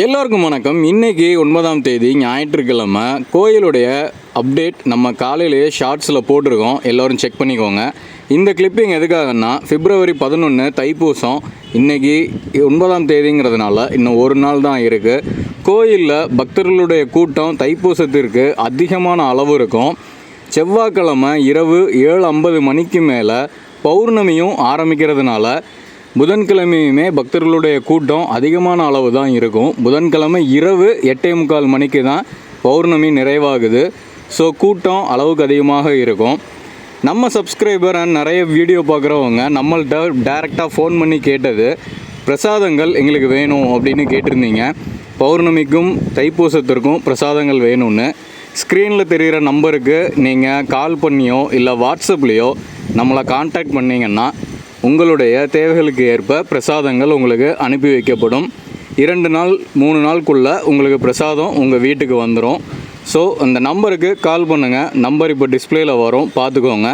எல்லோருக்கும் வணக்கம். இன்னைக்கு ஒன்பதாம் தேதி ஞாயிற்றுக்கிழமை கோயிலுடைய அப்டேட் நம்ம காலையிலேயே ஷார்ட்ஸில் போட்டிருக்கோம். எல்லோரும் செக் பண்ணிக்கோங்க. இந்த கிளிப்பிங் எதுக்காகன்னா பிப்ரவரி பதினொன்று தைப்பூசம் இன்றைக்கி ஒன்பதாம் தேதிங்கிறதுனால இன்னும் ஒரு நாள் தான் இருக்குது கோயிலில் பக்தர்களுடைய கூட்டம் தைப்பூசத்திற்கு அதிகமான அளவு இருக்கும். செவ்வாய்க்கிழமை இரவு ஏழு ஐம்பது மணிக்கு மேலே பௌர்ணமியும் ஆரம்பிக்கிறதுனால புதன்கிழமையுமே பக்தர்களுடைய கூட்டம் அதிகமான அளவு தான் இருக்கும். புதன்கிழமை இரவு எட்டே முக்கால் மணிக்கு தான் பௌர்ணமி நிறைவாகுது. ஸோ கூட்டம் அளவுக்கு அதிகமாக இருக்கும். நம்ம சப்ஸ்கிரைபர் அண்ட் நிறைய வீடியோ பார்க்குறவங்க நம்மள்ட்ட டேரெக்டாக ஃபோன் பண்ணி கேட்டது பிரசாதங்கள் எங்களுக்கு வேணும் அப்படின்னு கேட்டிருந்தீங்க. பௌர்ணமிக்கும் தைப்பூசத்திற்கும் பிரசாதங்கள் வேணும்னு. ஸ்க்ரீனில் தெரிகிற நம்பருக்கு நீங்கள் கால் பண்ணியோ இல்லை வாட்ஸ்அப்லேயோ நம்மளை காண்டாக்ட் பண்ணிங்கன்னா உங்களுடைய தேவைகளுக்கு ஏற்ப பிரசாதங்கள் உங்களுக்கு அனுப்பி வைக்கப்படும். இரண்டு நாள் மூணு நாளுக்குள்ளே உங்களுக்கு பிரசாதம் உங்கள் வீட்டுக்கு வந்துடும் ஸோ அந்த நம்பருக்கு கால் பண்ணுங்கள் நம்பர் இப்போ டிஸ்பிளேயில் வரும். பார்த்துக்கோங்க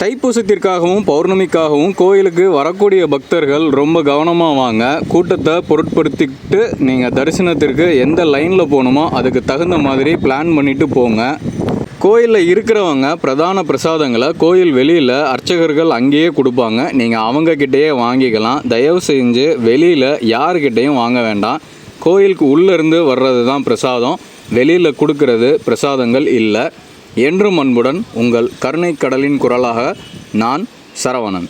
தைப்பூசத்திற்காகவும் பௌர்ணமிக்காகவும் கோயிலுக்கு வரக்கூடிய பக்தர்கள் ரொம்ப கவனமாக வாங்க. கூட்டத்தை பொருட்படுத்திக்கிட்டு நீங்கள் தரிசனத்திற்கு எந்த லைனில் போகணுமோ அதுக்கு தகுந்த மாதிரி பிளான் பண்ணிவிட்டு போங்க. கோயிலில் இருக்கிறவங்க பிரதான பிரசாதங்களை கோயில் வெளியில் அர்ச்சகர்கள் அங்கேயே கொடுப்பாங்க. நீங்கள் அவங்கக்கிட்டேயே வாங்கிக்கலாம். தயவு செஞ்சு வெளியில் யாருக்கிட்டேயும் வாங்க வேண்டாம். கோயிலுக்கு உள்ளேருந்து வர்றது தான் பிரசாதம். வெளியில் கொடுக்கறது பிரசாதங்கள் இல்லை. என்றும் அன்புடன் உங்கள் கருணை கடலின் குரலாக நான் சரவணன்.